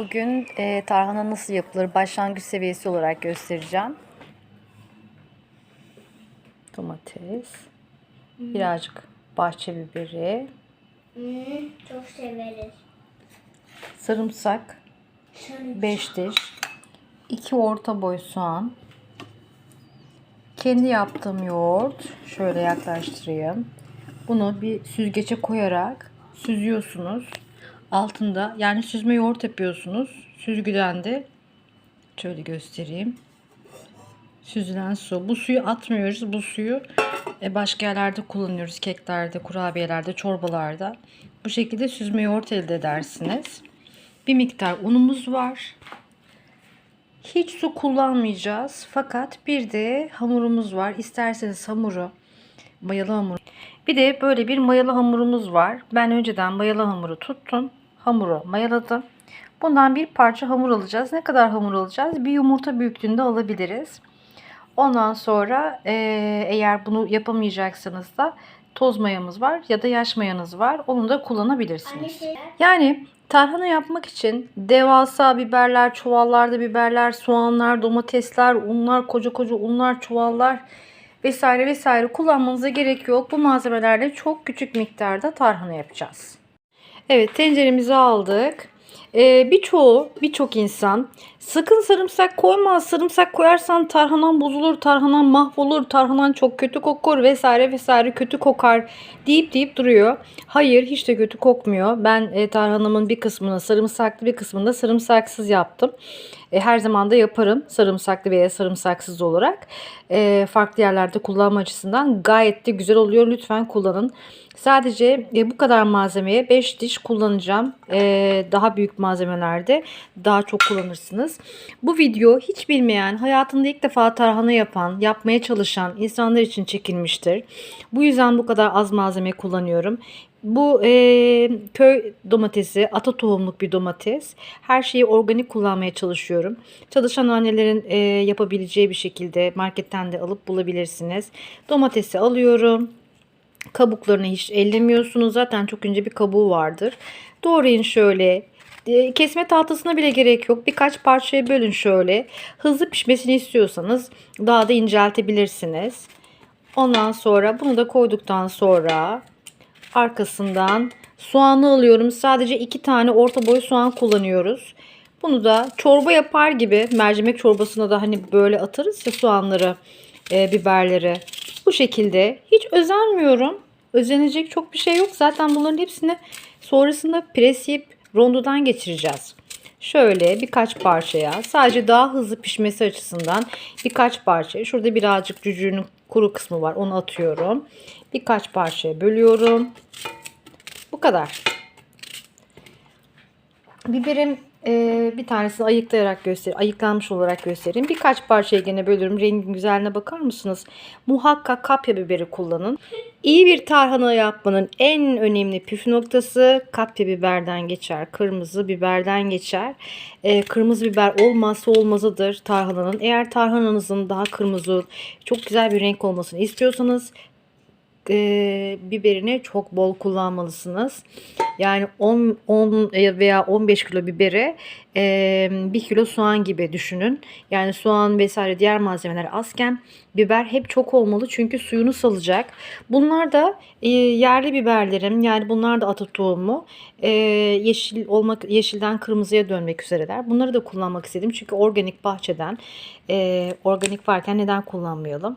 Bugün e, tarhana nasıl yapılır başlangıç seviyesi olarak göstereceğim. Domates, birazcık bahçe biberi, Hmm, çok severiz. sarımsak, 5 diş, 2 orta boy soğan, kendi yaptığım yoğurt, şöyle yaklaştırayım. Bunu bir süzgece koyarak süzüyorsunuz. Altında yani süzme yoğurt yapıyorsunuz. Süzgüden de şöyle göstereyim. Süzülen su. Bu suyu atmıyoruz. Bu suyu e, başka yerlerde kullanıyoruz. Keklerde, kurabiyelerde, çorbalarda. Bu şekilde süzme yoğurt elde edersiniz. Bir miktar unumuz var. Hiç su kullanmayacağız. Fakat bir de hamurumuz var. İsterseniz hamuru, mayalı hamur. Bir de böyle bir mayalı hamurumuz var. Ben önceden mayalı hamuru tuttum. Hamuru mayaladım. Bundan bir parça hamur alacağız. Ne kadar hamur alacağız? Bir yumurta büyüklüğünde alabiliriz. Ondan sonra e, eğer bunu yapamayacaksanız da toz mayamız var ya da yaş mayanız var. Onu da kullanabilirsiniz. Annesi Yani tarhana yapmak için devasa biberler, çuvallarda biberler, soğanlar, domatesler, unlar, koca koca unlar, çuvallar vesaire vesaire kullanmanıza gerek yok. Bu malzemelerle çok küçük miktarda tarhana yapacağız. Evet tenceremizi aldık. Ee, birçoğu, birçok insan sakın sarımsak koyma. Sarımsak koyarsan tarhanan bozulur, tarhanan mahvolur, tarhanan çok kötü kokur vesaire vesaire kötü kokar deyip deyip duruyor. Hayır hiç de kötü kokmuyor. Ben e, tarhanamın bir kısmını sarımsaklı bir kısmını da sarımsaksız yaptım. E, her zaman da yaparım sarımsaklı veya sarımsaksız olarak. E, farklı yerlerde kullanma açısından gayet de güzel oluyor. Lütfen kullanın. Sadece e, bu kadar malzemeye 5 diş kullanacağım. E, daha büyük malzemelerde daha çok kullanırsınız. Bu video hiç bilmeyen, hayatında ilk defa tarhana yapan, yapmaya çalışan insanlar için çekilmiştir. Bu yüzden bu kadar az malzeme kullanıyorum. Bu e, köy domatesi, ata tohumluk bir domates. Her şeyi organik kullanmaya çalışıyorum. Çalışan annelerin e, yapabileceği bir şekilde marketten de alıp bulabilirsiniz. Domatesi alıyorum. Kabuklarını hiç ellemiyorsunuz. Zaten çok ince bir kabuğu vardır. Doğrayın şöyle. E, Kesme tahtasına bile gerek yok. Birkaç parçaya bölün şöyle. Hızlı pişmesini istiyorsanız daha da inceltebilirsiniz. Ondan sonra bunu da koyduktan sonra arkasından soğanı alıyorum. Sadece iki tane orta boy soğan kullanıyoruz. Bunu da çorba yapar gibi mercimek çorbasına da hani böyle atarız ya soğanları, e, biberleri. Bu şekilde hiç özenmiyorum. Özenecek çok bir şey yok. Zaten bunların hepsini sonrasında pres rondodan geçireceğiz. Şöyle birkaç parçaya sadece daha hızlı pişmesi açısından birkaç parça. Şurada birazcık cücüğünün kuru kısmı var. Onu atıyorum. Birkaç parçaya bölüyorum. Bu kadar. Biberin e, bir tanesini ayıklayarak göster, ayıklanmış olarak göstereyim. Birkaç parçaya gene bölüyorum. Rengin güzelliğine bakar mısınız? Muhakkak kapya biberi kullanın. İyi bir tarhana yapmanın en önemli püf noktası kapya biberden geçer. Kırmızı biberden geçer. E, kırmızı biber olmazsa olmazıdır tarhananın. Eğer tarhananızın daha kırmızı, çok güzel bir renk olmasını istiyorsanız e, biberini çok bol kullanmalısınız. Yani 10, 10 veya 15 kilo biberi e, 1 kilo soğan gibi düşünün. Yani soğan vesaire diğer malzemeler azken biber hep çok olmalı çünkü suyunu salacak. Bunlar da e, yerli biberlerim yani bunlar da ata tohumu. E, yeşil olmak yeşilden kırmızıya dönmek üzereler. Bunları da kullanmak istedim çünkü organik bahçeden e, organik varken neden kullanmayalım?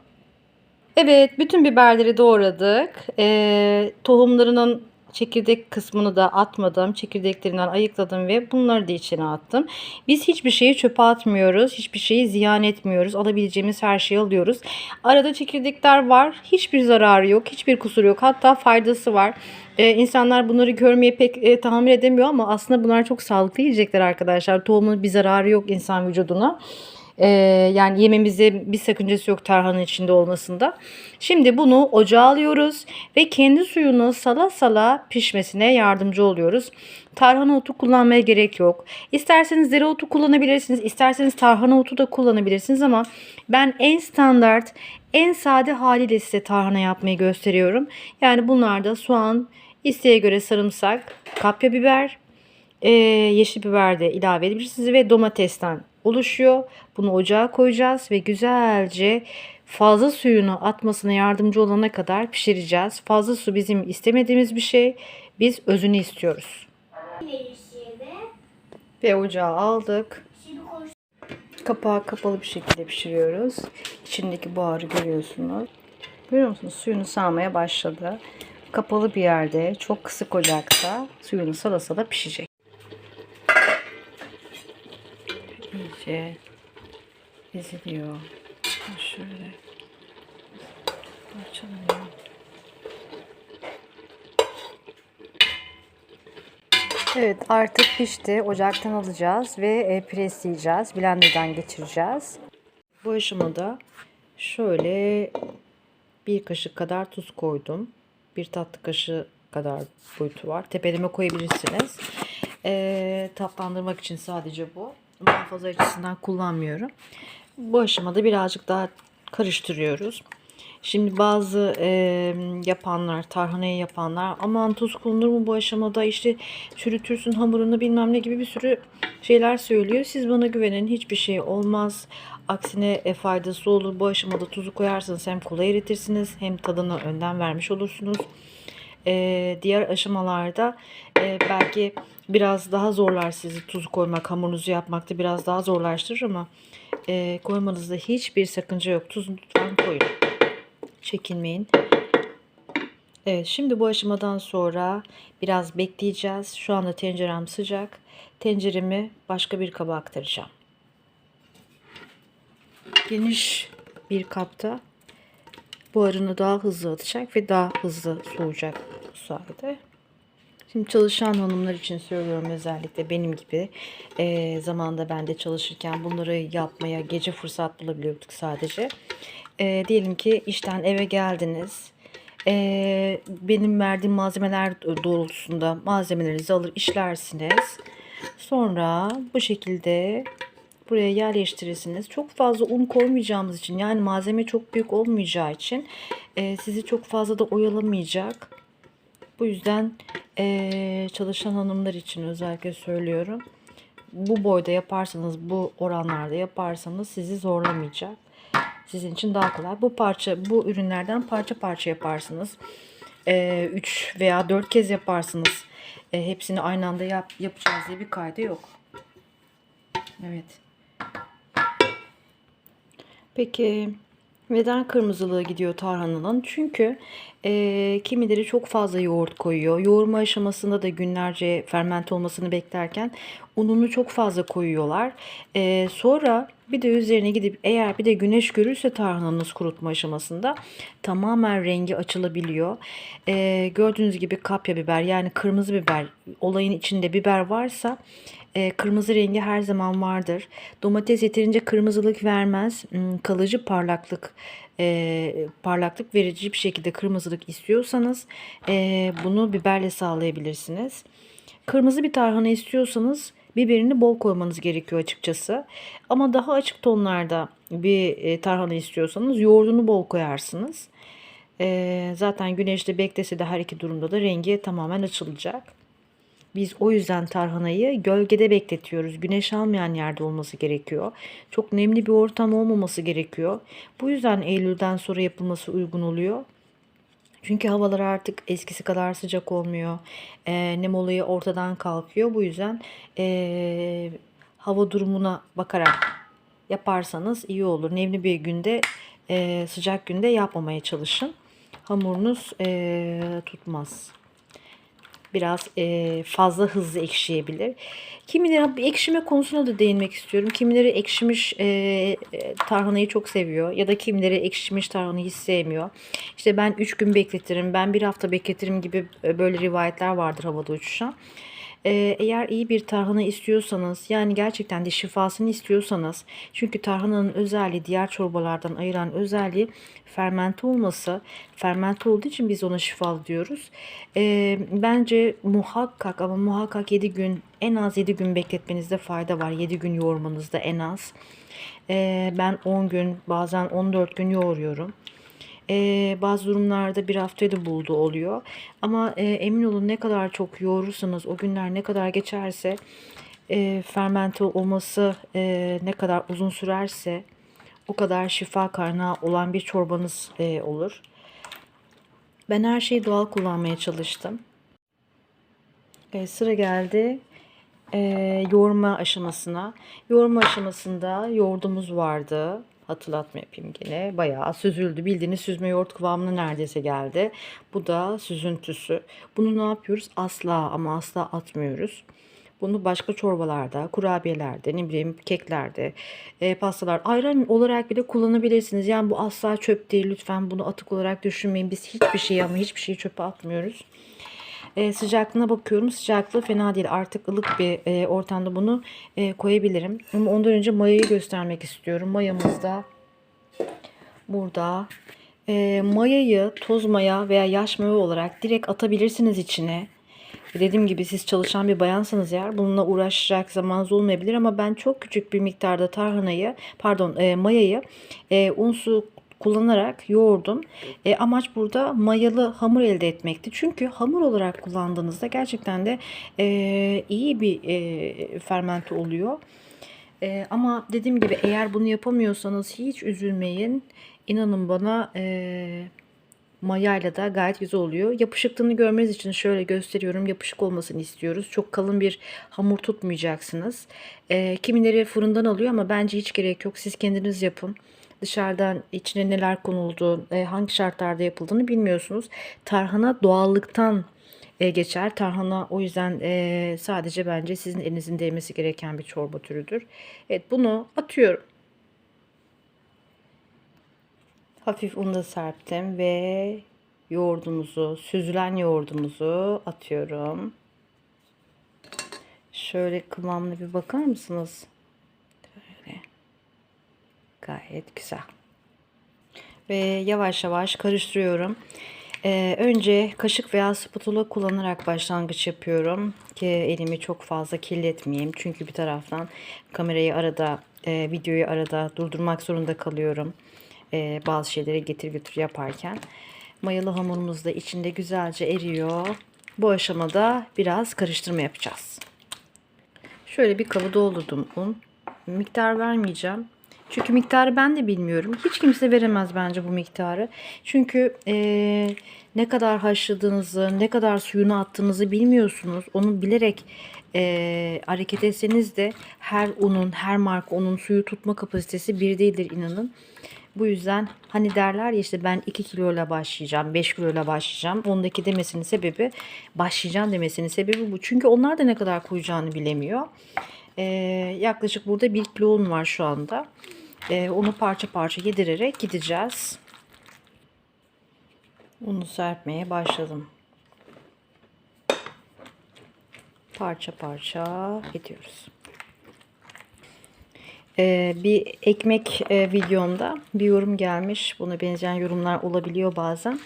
Evet, bütün biberleri doğradık. Ee, tohumlarının çekirdek kısmını da atmadım. Çekirdeklerinden ayıkladım ve bunları da içine attım. Biz hiçbir şeyi çöpe atmıyoruz. Hiçbir şeyi ziyan etmiyoruz. Alabileceğimiz her şeyi alıyoruz. Arada çekirdekler var. Hiçbir zararı yok. Hiçbir kusuru yok. Hatta faydası var. Ee, insanlar bunları görmeye pek e, tahammül edemiyor ama aslında bunlar çok sağlıklı yiyecekler arkadaşlar. Tohumun bir zararı yok insan vücuduna. Ee, yani yememize bir sakıncası yok tarhanın içinde olmasında. Şimdi bunu ocağa alıyoruz ve kendi suyunu sala sala pişmesine yardımcı oluyoruz. Tarhana otu kullanmaya gerek yok. İsterseniz dereotu kullanabilirsiniz. isterseniz tarhana otu da kullanabilirsiniz ama ben en standart, en sade haliyle size tarhana yapmayı gösteriyorum. Yani bunlarda soğan, isteğe göre sarımsak, kapya biber, e, yeşil biber de ilave edebilirsiniz ve domatesten oluşuyor. Bunu ocağa koyacağız ve güzelce fazla suyunu atmasına yardımcı olana kadar pişireceğiz. Fazla su bizim istemediğimiz bir şey. Biz özünü istiyoruz. Ve ocağa aldık. Kapağı kapalı bir şekilde pişiriyoruz. İçindeki buharı görüyorsunuz. Görüyor musunuz? Suyunu sağmaya başladı. Kapalı bir yerde, çok kısık ocakta suyunu sala sala pişecek. İyice eziliyor. Şöyle parçalanıyor. Evet artık pişti. Ocaktan alacağız ve e, presleyeceğiz. Blender'dan geçireceğiz. Bu aşamada şöyle bir kaşık kadar tuz koydum. Bir tatlı kaşığı kadar boyutu var. Tepeleme koyabilirsiniz. Ee, tatlandırmak için sadece bu. Muhafaza açısından kullanmıyorum. Bu aşamada birazcık daha karıştırıyoruz. Şimdi bazı e, yapanlar, tarhanayı yapanlar aman tuz konulur mu bu aşamada işte çürütürsün hamurunu bilmem ne gibi bir sürü şeyler söylüyor. Siz bana güvenin hiçbir şey olmaz. Aksine e, faydası olur. Bu aşamada tuzu koyarsanız hem kolay eritirsiniz hem tadını önden vermiş olursunuz. E, diğer aşamalarda e, belki biraz daha zorlar sizi tuz koymak, hamurunuzu yapmakta biraz daha zorlaştırır ama e, koymanızda hiçbir sakınca yok. Tuzunu lütfen koyun. Çekinmeyin. Evet şimdi bu aşamadan sonra biraz bekleyeceğiz. Şu anda tencerem sıcak. Tenceremi başka bir kaba aktaracağım. Geniş bir kapta buharını daha hızlı atacak ve daha hızlı soğuyacak bu sayede. Şimdi çalışan hanımlar için söylüyorum özellikle benim gibi e, zamanda ben de çalışırken bunları yapmaya gece fırsat bulabiliyorduk sadece. E, diyelim ki işten eve geldiniz. E, benim verdiğim malzemeler doğrultusunda malzemelerinizi alır işlersiniz. Sonra bu şekilde buraya yerleştirirsiniz. Çok fazla un koymayacağımız için yani malzeme çok büyük olmayacağı için e, sizi çok fazla da oyalamayacak. Bu yüzden eee, çalışan hanımlar için özellikle söylüyorum. Bu boyda yaparsanız, bu oranlarda yaparsanız sizi zorlamayacak. Sizin için daha kolay. Bu parça, bu ürünlerden parça parça yaparsınız. 3 veya 4 kez yaparsınız. E, hepsini aynı anda yap, yapacağız diye bir kaydı yok. Evet. Peki neden kırmızılığı gidiyor tarhananın? Çünkü e, kimileri çok fazla yoğurt koyuyor. Yoğurma aşamasında da günlerce fermente olmasını beklerken ununu çok fazla koyuyorlar. E, sonra bir de üzerine gidip eğer bir de güneş görürse tarhananız kurutma aşamasında tamamen rengi açılabiliyor. E, gördüğünüz gibi kapya biber yani kırmızı biber olayın içinde biber varsa e, kırmızı rengi her zaman vardır. Domates yeterince kırmızılık vermez. Hmm, Kalıcı parlaklık e, parlaklık verici bir şekilde kırmızılık istiyorsanız e, bunu biberle sağlayabilirsiniz. Kırmızı bir tarhana istiyorsanız biberini bol koymanız gerekiyor açıkçası. Ama daha açık tonlarda bir e, tarhana istiyorsanız yoğurdunu bol koyarsınız. E, zaten güneşte beklese de her iki durumda da rengi tamamen açılacak. Biz o yüzden tarhanayı gölgede bekletiyoruz. Güneş almayan yerde olması gerekiyor. Çok nemli bir ortam olmaması gerekiyor. Bu yüzden Eylül'den sonra yapılması uygun oluyor. Çünkü havalar artık eskisi kadar sıcak olmuyor. Ee, nem olayı ortadan kalkıyor. Bu yüzden ee, hava durumuna bakarak yaparsanız iyi olur. Nemli bir günde, ee, sıcak günde yapmamaya çalışın. Hamurunuz ee, tutmaz biraz e, fazla hızlı ekşiyebilir. Kimileri ekşime konusuna da değinmek istiyorum. Kimileri ekşimiş e, e, tarhanayı çok seviyor ya da kimileri ekşimiş tarhanayı hiç sevmiyor. İşte ben 3 gün bekletirim, ben bir hafta bekletirim gibi e, böyle rivayetler vardır havada uçuşan. Ee, eğer iyi bir tarhana istiyorsanız yani gerçekten de şifasını istiyorsanız çünkü tarhananın özelliği diğer çorbalardan ayıran özelliği fermente olması. Fermente olduğu için biz ona şifalı diyoruz. Ee, bence muhakkak ama muhakkak 7 gün en az 7 gün bekletmenizde fayda var. 7 gün yoğurmanızda en az. Ee, ben 10 gün bazen 14 gün yoğuruyorum. E, bazı durumlarda bir haftayı da buldu oluyor. Ama e, emin olun ne kadar çok yoğurursanız o günler ne kadar geçerse e, fermente olması e, ne kadar uzun sürerse o kadar şifa kaynağı olan bir çorbanız e, olur. Ben her şeyi doğal kullanmaya çalıştım. E, sıra geldi e, yoğurma aşamasına. Yoğurma aşamasında yoğurdumuz vardı. Hatırlatma yapayım gene. Bayağı süzüldü. Bildiğiniz süzme yoğurt kıvamına neredeyse geldi. Bu da süzüntüsü. Bunu ne yapıyoruz? Asla ama asla atmıyoruz. Bunu başka çorbalarda, kurabiyelerde, ne bileyim keklerde, e, pastalar, ayran olarak bile kullanabilirsiniz. Yani bu asla çöp değil. Lütfen bunu atık olarak düşünmeyin. Biz hiçbir şey ama hiçbir şeyi çöpe atmıyoruz. E, sıcaklığına bakıyorum. Sıcaklığı fena değil. Artık ılık bir e, ortamda bunu e, koyabilirim. Ama ondan önce mayayı göstermek istiyorum. Mayamız da burada. E, mayayı toz maya veya yaş maya olarak direkt atabilirsiniz içine. Dediğim gibi siz çalışan bir bayansanız eğer bununla uğraşacak zamanınız olmayabilir ama ben çok küçük bir miktarda tarhanayı pardon e, mayayı e, un su kullanarak yoğurdum. E, amaç burada mayalı hamur elde etmekti. Çünkü hamur olarak kullandığınızda gerçekten de e, iyi bir e, fermente oluyor. E, ama dediğim gibi eğer bunu yapamıyorsanız hiç üzülmeyin. İnanın bana e, mayayla da gayet güzel oluyor. Yapışıklığını görmeniz için şöyle gösteriyorum. Yapışık olmasını istiyoruz. Çok kalın bir hamur tutmayacaksınız. E, kimileri fırından alıyor ama bence hiç gerek yok. Siz kendiniz yapın dışarıdan içine neler konuldu, e, hangi şartlarda yapıldığını bilmiyorsunuz. Tarhana doğallıktan e, geçer. Tarhana o yüzden e, sadece bence sizin elinizin değmesi gereken bir çorba türüdür. Evet bunu atıyorum. Hafif un da serptim ve yoğurdumuzu, süzülen yoğurdumuzu atıyorum. Şöyle kıvamlı bir bakar mısınız? Gayet güzel. Ve yavaş yavaş karıştırıyorum. Ee, önce kaşık veya spatula kullanarak başlangıç yapıyorum ki elimi çok fazla kirletmeyeyim. Çünkü bir taraftan kamerayı arada, e, videoyu arada durdurmak zorunda kalıyorum. E, bazı şeyleri getir götür yaparken. Mayalı hamurumuz da içinde güzelce eriyor. Bu aşamada biraz karıştırma yapacağız. Şöyle bir kabı doldurdum un. Miktar vermeyeceğim. Çünkü miktarı ben de bilmiyorum. Hiç kimse veremez bence bu miktarı. Çünkü eee, ne kadar haşladığınızı, ne kadar suyunu attığınızı bilmiyorsunuz. Onu bilerek eee, hareket etseniz de her unun, her marka unun suyu tutma kapasitesi bir değildir inanın. Bu yüzden hani derler ya işte ben 2 kiloyla başlayacağım, 5 kiloyla başlayacağım. Ondaki demesinin sebebi, başlayacağım demesinin sebebi bu. Çünkü onlar da ne kadar koyacağını bilemiyor. Ee, yaklaşık burada 1 kilo un var şu anda. Ee, onu parça parça yedirerek gideceğiz. Unu serpmeye başladım. Parça parça gidiyoruz. Ee, bir ekmek e, videomda bir yorum gelmiş. Buna benzeyen yorumlar olabiliyor bazen.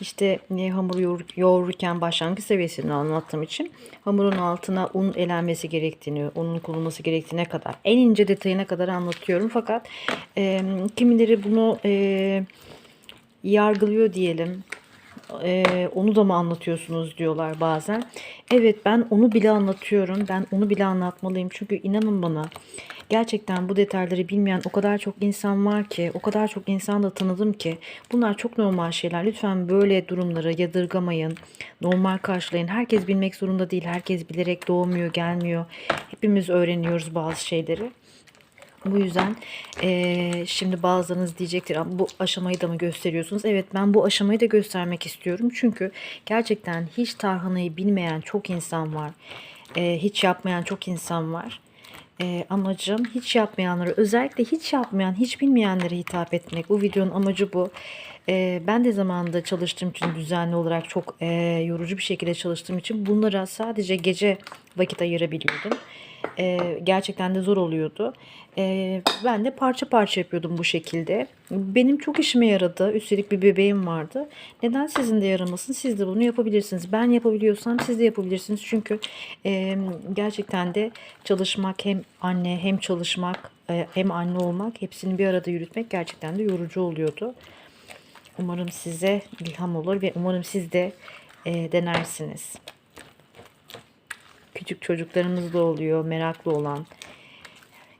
İşte hamuru yoğur, yoğururken başlangıç seviyesini anlattığım için hamurun altına un elenmesi gerektiğini, unun konulması gerektiğine kadar en ince detayına kadar anlatıyorum. Fakat e, kimileri bunu e, yargılıyor diyelim. Ee, onu da mı anlatıyorsunuz diyorlar bazen. Evet ben onu bile anlatıyorum. Ben onu bile anlatmalıyım. Çünkü inanın bana gerçekten bu detayları bilmeyen o kadar çok insan var ki, o kadar çok insan da tanıdım ki bunlar çok normal şeyler. Lütfen böyle durumları yadırgamayın. Normal karşılayın. Herkes bilmek zorunda değil. Herkes bilerek doğmuyor, gelmiyor. Hepimiz öğreniyoruz bazı şeyleri. Bu yüzden eee, şimdi bazılarınız diyecektir "Ama bu aşamayı da mı gösteriyorsunuz? Evet ben bu aşamayı da göstermek istiyorum. Çünkü gerçekten hiç tarhanayı bilmeyen çok insan var. Eee, hiç yapmayan çok insan var. Eee, amacım hiç yapmayanlara özellikle hiç yapmayan hiç bilmeyenlere hitap etmek. Bu videonun amacı bu. Eee, ben de zamanında çalıştığım için düzenli olarak çok eee, yorucu bir şekilde çalıştığım için bunlara sadece gece vakit ayırabiliyordum. Eee, gerçekten de zor oluyordu. Eee, ben de parça parça yapıyordum bu şekilde. Benim çok işime yaradı. Üstelik bir bebeğim vardı. Neden sizin de yaramasın? Siz de bunu yapabilirsiniz. Ben yapabiliyorsam siz de yapabilirsiniz. Çünkü eee, gerçekten de çalışmak hem anne hem çalışmak eee, hem anne olmak hepsini bir arada yürütmek gerçekten de yorucu oluyordu. Umarım size ilham olur ve umarım siz de e, denersiniz. Küçük çocuklarımız da oluyor, meraklı olan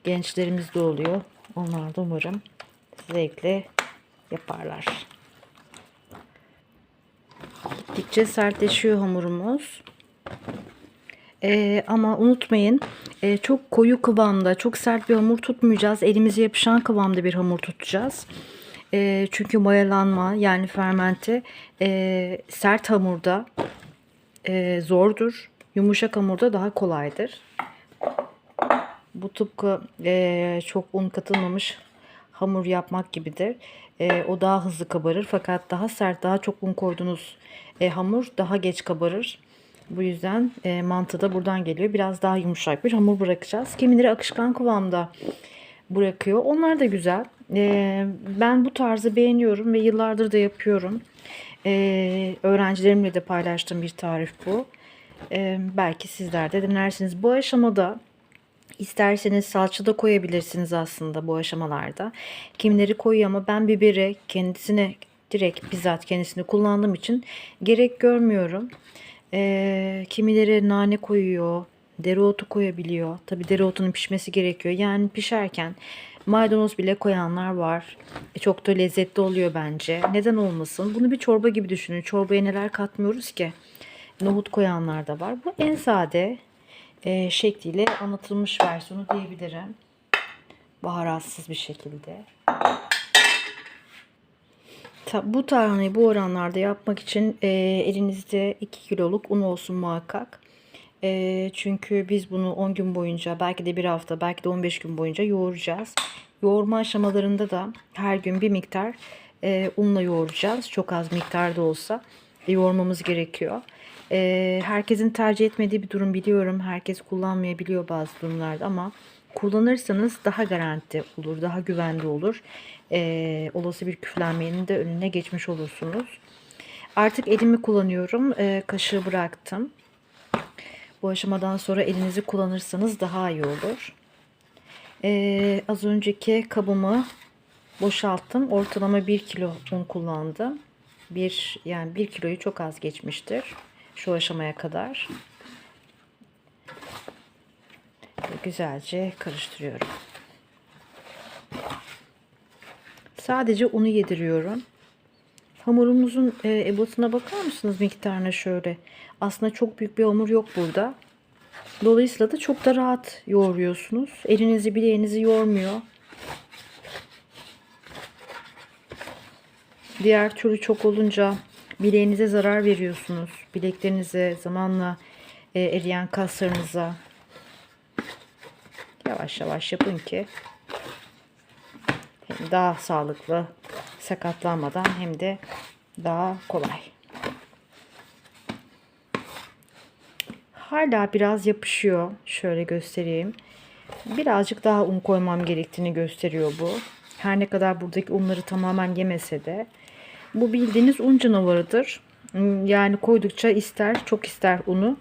gençlerimiz de oluyor. Onlar da umarım zevkle yaparlar. Gittikçe sertleşiyor hamurumuz. Ee, ama unutmayın e, çok koyu kıvamda, çok sert bir hamur tutmayacağız. Elimize yapışan kıvamda bir hamur tutacağız. E, çünkü mayalanma yani fermente e, sert hamurda e, zordur. Yumuşak hamurda daha kolaydır. Bu tıpkı e, çok un katılmamış hamur yapmak gibidir. E, o daha hızlı kabarır fakat daha sert, daha çok un koyduğunuz e, hamur daha geç kabarır. Bu yüzden e, mantı da buradan geliyor. Biraz daha yumuşak bir hamur bırakacağız. Kimileri akışkan kıvamda bırakıyor. Onlar da güzel. E, ben bu tarzı beğeniyorum ve yıllardır da yapıyorum. E, öğrencilerimle de paylaştığım bir tarif bu. E, belki sizler de denersiniz. Bu aşamada İsterseniz salça da koyabilirsiniz aslında bu aşamalarda. Kimileri koyuyor ama ben biberi kendisine direkt bizzat kendisini kullandığım için gerek görmüyorum. Ee, kimileri nane koyuyor, dereotu koyabiliyor. Tabi dereotunun pişmesi gerekiyor. Yani pişerken maydanoz bile koyanlar var. E, çok da lezzetli oluyor bence. Neden olmasın? Bunu bir çorba gibi düşünün. Çorbaya neler katmıyoruz ki? Nohut koyanlar da var. Bu en sade e, şekliyle anlatılmış versiyonu diyebilirim. Baharatsız bir şekilde. Bu tarhanayı bu oranlarda yapmak için e, elinizde 2 kiloluk un olsun muhakkak. E, çünkü biz bunu 10 gün boyunca belki de bir hafta belki de 15 gün boyunca yoğuracağız. Yoğurma aşamalarında da her gün bir miktar e, unla yoğuracağız. Çok az miktarda olsa yoğurmamız gerekiyor. E, herkesin tercih etmediği bir durum biliyorum. Herkes kullanmayabiliyor bazı durumlarda ama kullanırsanız daha garanti olur, daha güvenli olur. E, olası bir küflenmenin de önüne geçmiş olursunuz. Artık elimi kullanıyorum. E, kaşığı bıraktım. Bu aşamadan sonra elinizi kullanırsanız daha iyi olur. E, az önceki kabımı boşalttım. Ortalama 1 kilo un kullandım. Bir yani 1 kiloyu çok az geçmiştir şu aşamaya kadar. Güzelce karıştırıyorum. Sadece unu yediriyorum. Hamurumuzun e, ebatına bakar mısınız miktarına şöyle? Aslında çok büyük bir hamur yok burada. Dolayısıyla da çok da rahat yoğuruyorsunuz. Elinizi bileğinizi yormuyor. Diğer türlü çok olunca bileğinize zarar veriyorsunuz. Bileklerinize zamanla e, eriyen kaslarınıza yavaş yavaş yapın ki daha sağlıklı sakatlanmadan hem de daha kolay. Hala biraz yapışıyor. Şöyle göstereyim. Birazcık daha un koymam gerektiğini gösteriyor bu. Her ne kadar buradaki unları tamamen yemese de bu bildiğiniz un canavarıdır. Yani koydukça ister, çok ister unu.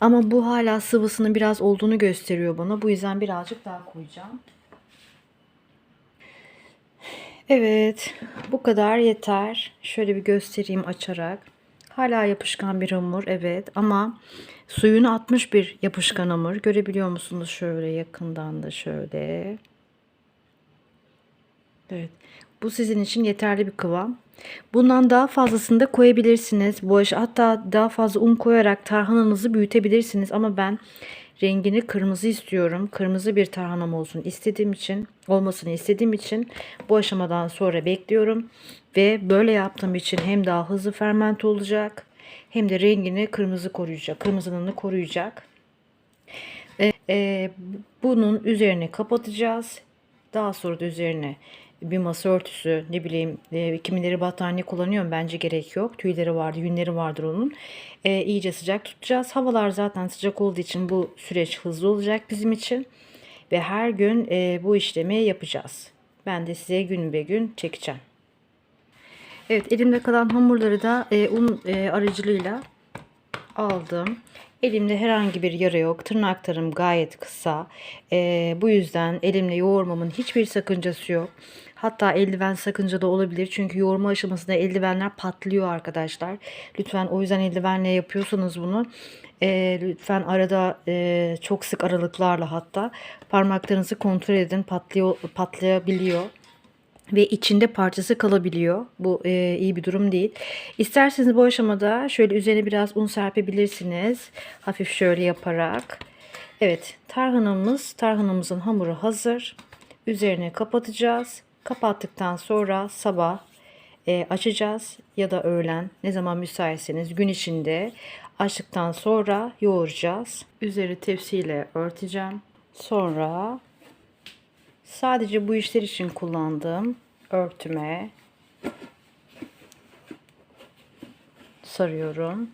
Ama bu hala sıvısının biraz olduğunu gösteriyor bana. Bu yüzden birazcık daha koyacağım. Evet, bu kadar yeter. Şöyle bir göstereyim açarak. Hala yapışkan bir hamur, evet. Ama suyunu atmış bir yapışkan hamur. Görebiliyor musunuz? Şöyle yakından da şöyle. Evet. Bu sizin için yeterli bir kıvam. Bundan daha fazlasını da koyabilirsiniz. Bu aş- hatta daha fazla un koyarak tarhananızı büyütebilirsiniz ama ben rengini kırmızı istiyorum. Kırmızı bir tarhanam olsun istediğim için, olmasını istediğim için bu aşamadan sonra bekliyorum ve böyle yaptığım için hem daha hızlı fermente olacak hem de rengini kırmızı koruyacak, kırmızılığını koruyacak. E, e, bunun üzerine kapatacağız. Daha sonra da üzerine bir masa örtüsü ne bileyim e, kimileri battaniye kullanıyor bence gerek yok. Tüyleri vardı, yünleri vardır onun. E, iyice sıcak tutacağız. Havalar zaten sıcak olduğu için bu süreç hızlı olacak bizim için. Ve her gün e, bu işlemi yapacağız. Ben de size gün be gün çekeceğim. Evet elimde kalan hamurları da e, un e, aracılığıyla aldım. Elimde herhangi bir yara yok. Tırnaklarım gayet kısa. Ee, bu yüzden elimle yoğurmamın hiçbir sakıncası yok. Hatta eldiven sakıncalı olabilir. Çünkü yoğurma aşamasında eldivenler patlıyor arkadaşlar. Lütfen o yüzden eldivenle yapıyorsanız bunu e, lütfen arada e, çok sık aralıklarla hatta parmaklarınızı kontrol edin. Patlıyor, patlayabiliyor ve içinde parçası kalabiliyor. Bu e, iyi bir durum değil. İsterseniz bu aşamada şöyle üzerine biraz un serpebilirsiniz. Hafif şöyle yaparak. Evet tarhanamız, tarhanamızın hamuru hazır. Üzerine kapatacağız. Kapattıktan sonra sabah e, açacağız ya da öğlen ne zaman müsaitseniz gün içinde açtıktan sonra yoğuracağız. Üzeri tepsiyle örteceğim. Sonra Sadece bu işler için kullandığım örtüme sarıyorum.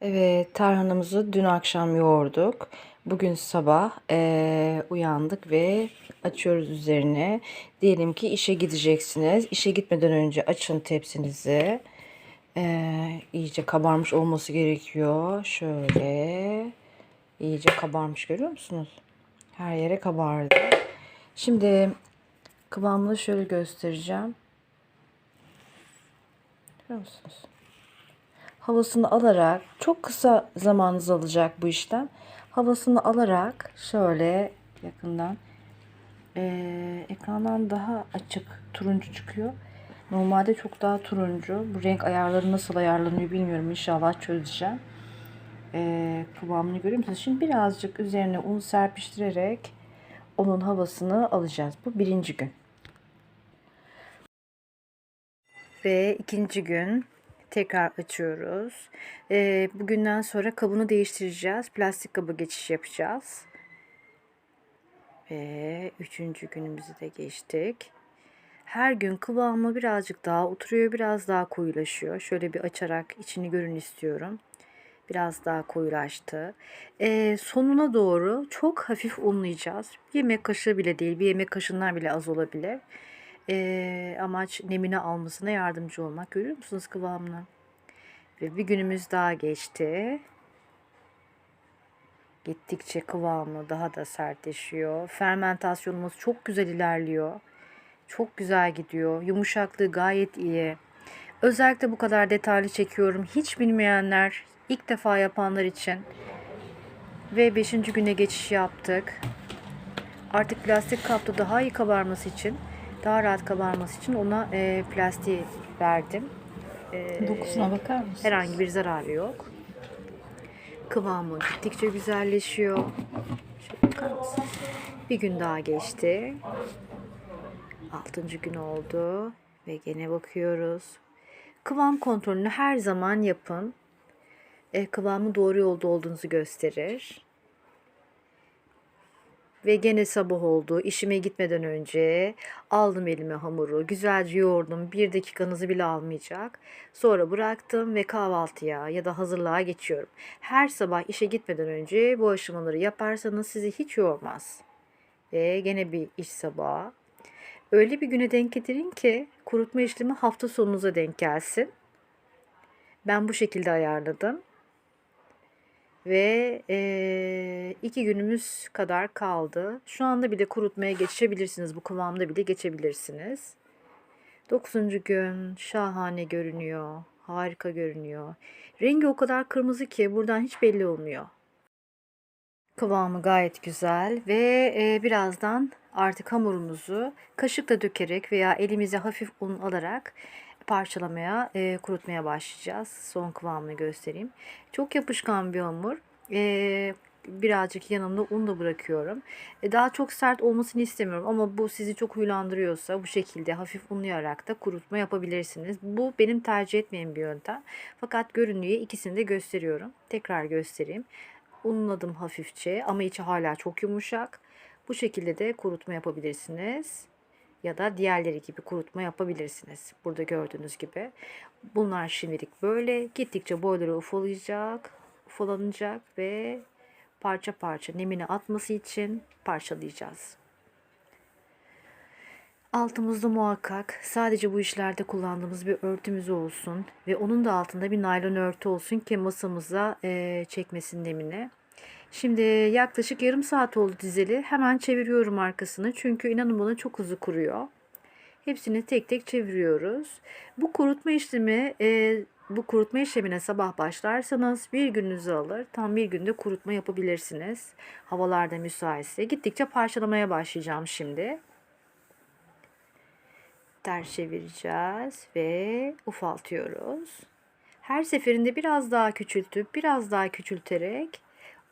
Evet, tarhanamızı dün akşam yoğurduk. Bugün sabah eee, uyandık ve açıyoruz üzerine. Diyelim ki işe gideceksiniz. İşe gitmeden önce açın tepsinizi. Eee iyice kabarmış olması gerekiyor. Şöyle iyice kabarmış görüyor musunuz? Her yere kabardı. Şimdi kıvamını şöyle göstereceğim. Görüyor musunuz? Havasını alarak çok kısa zamanınız alacak bu işlem. Havasını alarak şöyle yakından eee, ekrandan daha açık turuncu çıkıyor. Normalde çok daha turuncu. Bu renk ayarları nasıl ayarlanıyor bilmiyorum. İnşallah çözeceğim. Eee kıvamını görüyor musunuz? Şimdi birazcık üzerine un serpiştirerek onun havasını alacağız. Bu birinci gün. Ve ikinci gün tekrar açıyoruz. Ee, bugünden sonra kabını değiştireceğiz. Plastik kaba geçiş yapacağız. Ve üçüncü günümüzü de geçtik. Her gün kıvamı birazcık daha oturuyor, biraz daha koyulaşıyor. Şöyle bir açarak içini görün istiyorum. Biraz daha koyulaştı. Ee, sonuna doğru çok hafif unlayacağız. Yemek kaşığı bile değil, bir yemek kaşığından bile az olabilir. Ee, amaç nemini almasına yardımcı olmak. Görüyor musunuz kıvamını? Ve bir günümüz daha geçti. Gittikçe kıvamı daha da sertleşiyor. Fermentasyonumuz çok güzel ilerliyor. Çok güzel gidiyor. Yumuşaklığı gayet iyi. Özellikle bu kadar detaylı çekiyorum. Hiç bilmeyenler, ilk defa yapanlar için. Ve 5. güne geçiş yaptık. Artık plastik kapta daha iyi kabarması için, daha rahat kabarması için ona e, plastiği verdim. E, Dokusuna bakar mısın? Herhangi bir zararı yok. Kıvamı gittikçe güzelleşiyor. Şöyle bakar mısınız? Bir gün daha geçti. Altıncı gün oldu. Ve gene bakıyoruz. Kıvam kontrolünü her zaman yapın. E, kıvamı doğru yolda olduğunuzu gösterir. Ve gene sabah oldu. İşime gitmeden önce aldım elime hamuru. Güzelce yoğurdum. Bir dakikanızı bile almayacak. Sonra bıraktım ve kahvaltıya ya da hazırlığa geçiyorum. Her sabah işe gitmeden önce bu aşamaları yaparsanız sizi hiç yormaz. Ve gene bir iş sabahı. Öyle bir güne denk getirin ki kurutma işlemi hafta sonunuza denk gelsin. Ben bu şekilde ayarladım. Ve eee, iki günümüz kadar kaldı. Şu anda bile kurutmaya geçebilirsiniz. Bu kıvamda bile geçebilirsiniz. Dokuzuncu gün şahane görünüyor. Harika görünüyor. Rengi o kadar kırmızı ki buradan hiç belli olmuyor. Kıvamı gayet güzel ve e, birazdan artık hamurumuzu kaşıkla dökerek veya elimize hafif un alarak parçalamaya, e, kurutmaya başlayacağız. Son kıvamını göstereyim. Çok yapışkan bir hamur. E, birazcık yanında un da bırakıyorum. E, daha çok sert olmasını istemiyorum ama bu sizi çok huylandırıyorsa bu şekilde hafif unlayarak da kurutma yapabilirsiniz. Bu benim tercih etmeyen bir yöntem. Fakat görünüyor ikisini de gösteriyorum. Tekrar göstereyim. Unladım hafifçe ama içi hala çok yumuşak. Bu şekilde de kurutma yapabilirsiniz. Ya da diğerleri gibi kurutma yapabilirsiniz. Burada gördüğünüz gibi. Bunlar şimdilik böyle. Gittikçe boyları ufalayacak, ufalanacak ve parça parça nemini atması için parçalayacağız. Altımızda muhakkak sadece bu işlerde kullandığımız bir örtümüz olsun ve onun da altında bir naylon örtü olsun ki masamıza eee, çekmesin nemini. Şimdi yaklaşık yarım saat oldu dizeli. Hemen çeviriyorum arkasını çünkü inanın bana çok hızlı kuruyor. Hepsini tek tek çeviriyoruz. Bu kurutma işlemi e, bu kurutma işlemine sabah başlarsanız bir gününüzü alır. Tam bir günde kurutma yapabilirsiniz. Havalarda müsaitse. Gittikçe parçalamaya başlayacağım şimdi. Ters çevireceğiz ve ufaltıyoruz. Her seferinde biraz daha küçültüp biraz daha küçülterek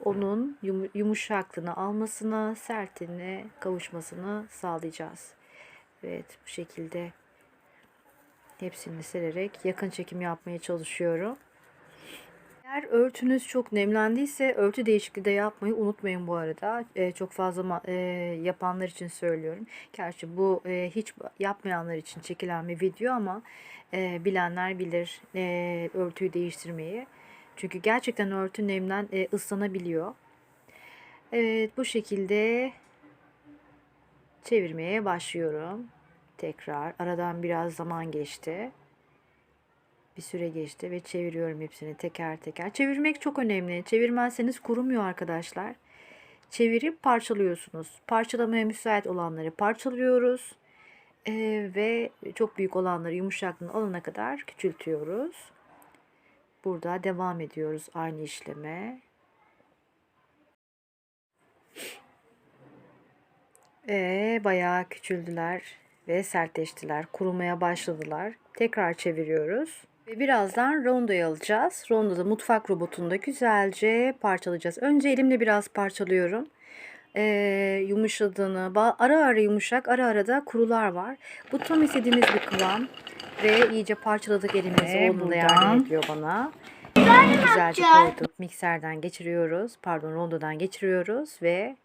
onun yum- yumuşaklığını almasına, sertliğine kavuşmasını sağlayacağız. Evet bu şekilde hepsini sererek yakın çekim yapmaya çalışıyorum. Eğer örtünüz çok nemlendiyse örtü değişikliği de yapmayı unutmayın bu arada. Ee, çok fazla e, yapanlar için söylüyorum. Gerçi bu e, hiç yapmayanlar için çekilen bir video ama e, bilenler bilir e, örtüyü değiştirmeyi. Çünkü gerçekten örtü nemden e, ıslanabiliyor. Evet bu şekilde çevirmeye başlıyorum. Tekrar aradan biraz zaman geçti. Bir süre geçti ve çeviriyorum hepsini teker teker. Çevirmek çok önemli. Çevirmezseniz kurumuyor arkadaşlar. Çevirip parçalıyorsunuz. Parçalamaya müsait olanları parçalıyoruz. Ee, ve çok büyük olanları yumuşaklığını alana kadar küçültüyoruz. Burada devam ediyoruz aynı işleme. Ee, bayağı küçüldüler ve sertleştiler. Kurumaya başladılar. Tekrar çeviriyoruz. Ve birazdan rondoyu alacağız. Rondoda mutfak robotunda güzelce parçalayacağız. Önce elimle biraz parçalıyorum. Ee, yumuşadığını, ara ara yumuşak, ara ara da kurular var. Bu tam istediğimiz bir kıvam. Ve iyice parçaladık elimizi. Ve Oğlum da yardım ediyor bana. Güzelce koyduk. Mikserden geçiriyoruz. Pardon rondodan geçiriyoruz ve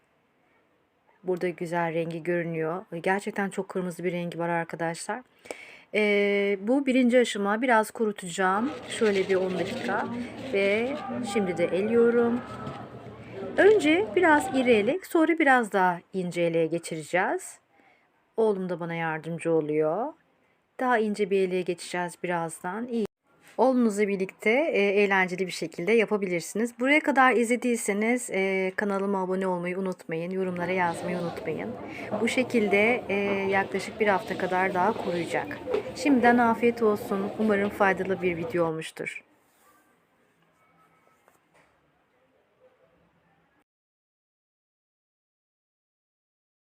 Burada güzel rengi görünüyor. Gerçekten çok kırmızı bir rengi var arkadaşlar. Ee, bu birinci aşama. Biraz kurutacağım. Şöyle bir 10 dakika. Ve şimdi de eliyorum. Önce biraz iri elek sonra biraz daha ince eleğe geçireceğiz. Oğlum da bana yardımcı oluyor. Daha ince bir eleğe geçeceğiz birazdan. İyi. Oğlunuzla birlikte e, eğlenceli bir şekilde yapabilirsiniz. Buraya kadar izlediyseniz e, kanalıma abone olmayı unutmayın. Yorumlara yazmayı unutmayın. Bu şekilde e, yaklaşık bir hafta kadar daha koruyacak. Şimdiden afiyet olsun. Umarım faydalı bir video olmuştur.